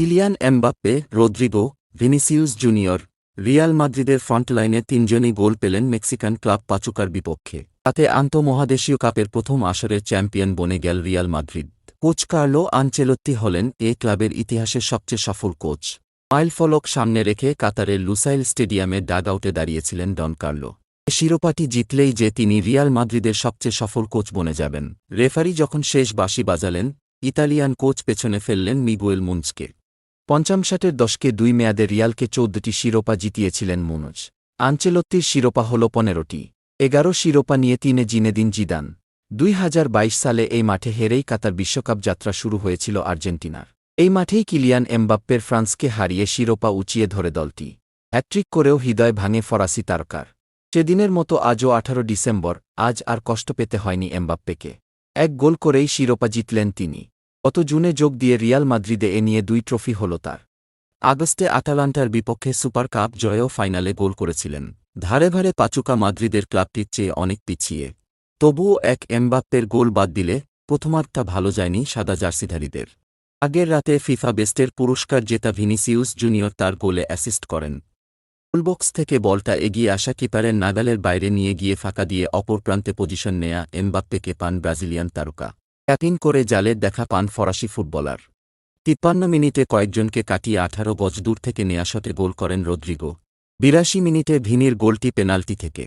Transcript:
Kylian Mbappe, Rodrygo, Vinicius Junior, Real মাদ্রিদের ফ্রন্টলাইনে তিনজনই গোল পেলেন মেক্সিকান ক্লাব পাচুকার বিপক্ষে। তাতে আন্তঃমহাদেশীয় কাপের প্রথম আসরের চ্যাম্পিয়ন বনে গেল Real Madrid. Coach Carlo Ancelotti হলেন এ ক্লাবের ইতিহাসের সবচেয়ে সফল কোচ। মাইলফলক সামনে রেখে কাতারের লুসাইল স্টেডিয়ামে ডাগআউটে দাঁড়িয়েছিলেন ডন কার্লো। শিরোপাটি জিতলেই যে তিনি রিয়াল মাদ্রিদের সবচেয়ে সফল কোচ বনে যাবেন। রেফারি যখন শেষ বাঁশি বাজালেন, ইতালিয়ান কোচ পেছনে ফেললেন মিগুয়েল মুন্সকে। পঞ্চম ষাটের দশকে দুই মেয়াদে রিয়ালকে চৌদ্দটি শিরোপা জিতিয়েছিলেন মুনজ। আঞ্চেলত্তির শিরোপা হল পনেরোটি। এগারো শিরোপা নিয়ে তিনে জিনেদিন জিদান। দুই হাজার বাইশ সালে এই মাঠে হেরেই কাতার বিশ্বকাপ যাত্রা শুরু হয়েছিল আর্জেন্টিনার। এই মাঠেই কিলিয়ান এমবাপ্পের ফ্রান্সকে হারিয়ে শিরোপা উঁচিয়ে ধরে দলটি। হ্যাট্রিক করেও হৃদয় ভাঙে ফরাসি তারকার। সেদিনের মতো আজও আঠারো ডিসেম্বর, আজ আর কষ্ট পেতে হয়নি এমবাপ্পেকে। এক গোল করেই শিরোপা জিতলেন তিনি। গত জুনে যোগ দিয়ে রিয়াল মাদ্রিদে এ নিয়ে দুই ট্রফি হল তার। আগস্টে আটালান্টার বিপক্ষে সুপার কাপ জয়েও ফাইনালে গোল করেছিলেন। ধারে ভারে পাচুকা মাদ্রিদের ক্লাবটির চেয়ে অনেক পিছিয়ে। তবুও এক এমবাপ্পের গোল বাদ দিলে প্রথমার্ধটা ভালো যায়নি সাদা জার্সিধারীদের। আগের রাতে ফিফা বেস্টের পুরস্কার জেতা ভিনিসিউস জুনিয়র তার গোলে অ্যাসিস্ট করেন। গোলবক্স থেকে বলটা এগিয়ে আসা কিপারের নাগালের বাইরে নিয়ে গিয়ে ফাঁকা দিয়ে অপর প্রান্তে পজিশন নেয়া এমবাপ্পেকে পান ব্রাজিলিয়ান তারকা। ট্যাপিং করে জালের দেখা পান ফরাসি ফুটবলার। তিপ্পান্ন মিনিটে কয়েকজনকে কাটিয়ে আঠারো গজ দূর থেকে নেয়া গোল করেন রদ্রিগো। বিরাশি মিনিটে ভিনির গোলটি পেনাল্টি থেকে।